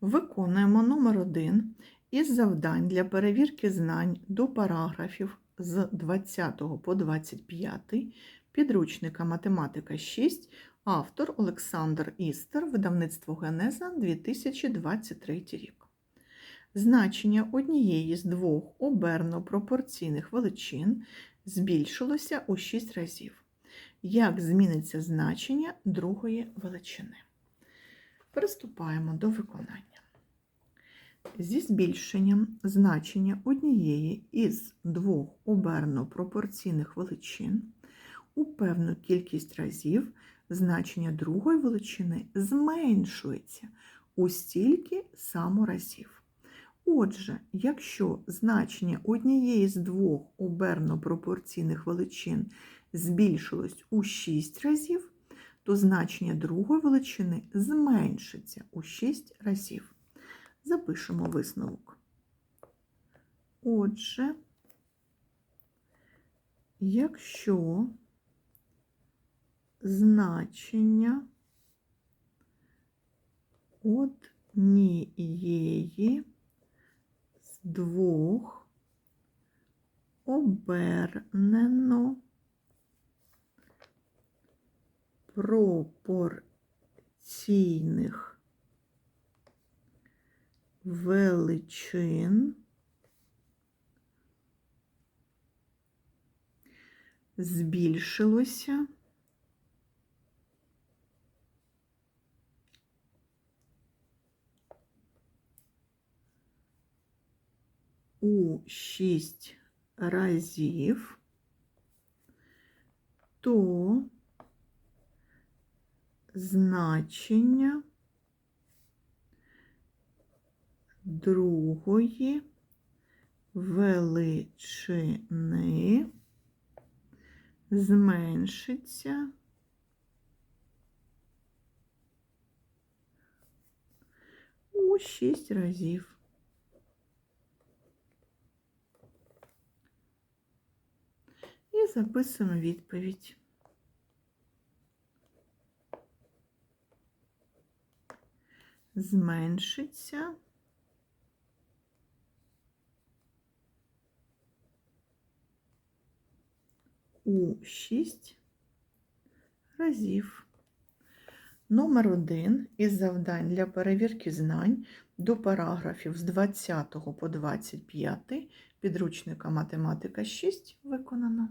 Виконуємо номер 1 із завдань для перевірки знань до параграфів з 20 по 25 підручника Математика 6, автор Олександр Істер, видавництво Генеза 2023 рік. Значення однієї з двох оберно пропорційних величин збільшилося у 6 разів. Як зміниться значення другої величини? Приступаємо до виконання. Зі збільшенням значення однієї із двох оберно пропорційних величин у певну кількість разів значення другої величини зменшується у стільки само разів. Отже, якщо значення однієї з двох оберно пропорційних величин збільшилось у 6 разів, то значення другої величини зменшиться у 6 разів. Запишемо висновок. Отже, якщо значення однієї з двох обернено пропорційних величин збільшилося у 6 разів, то значення другої величини зменшиться у 6 разів. І записуємо відповідь. Зменшиться у 6 разів. Номер 1 із завдань для перевірки знань до параграфів з 20 по 25 підручника Математика 6 виконано.